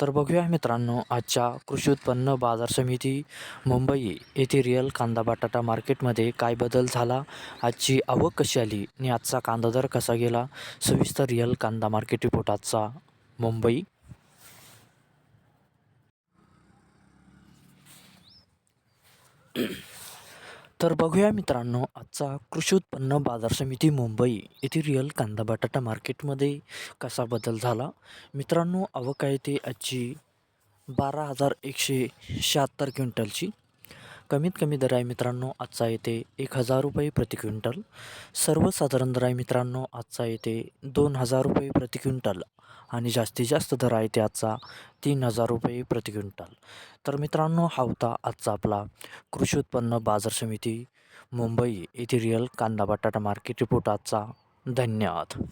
तर बघूया मित्रांनो आजच्या कृषी उत्पन्न बाजार समिती मुंबई येथे रिअल कांदा बटाटा मार्केटमध्ये काय बदल झाला आजची आवक कशी आली आणि आजचा कांदा दर कसा गेला सविस्तर रिअल कांदा मार्केट रिपोर्ट आजचा मुंबई. तर बघूया मित्रांनो आजचा कृषी उत्पन्न बाजार समिती मुंबई येथे रिअल कांदा बटाटा मार्केटमध्ये कसा बदल झाला? मित्रांनो आवक आहे ते आजची बारा हजार एकशे शहात्तर क्विंटलची. कमीत कमी दर आहे मित्रांनो आजचा येते एक हजार रुपये प्रति क्विंटल. सर्वसाधारण दर आहे मित्रांनो आजचा येते दोन हजार रुपये प्रति क्विंटल. आणि जास्तीत जास्त दर आहे त्याचा तीन हजार रुपये प्रति क्विंटल. तर मित्रांनो हा होता आजचा आपला कृषी उत्पन्न बाजार समिती मुंबई येथे रिअल कांदा बटाटा मार्केट रिपोर्ट आजचा. धन्यवाद.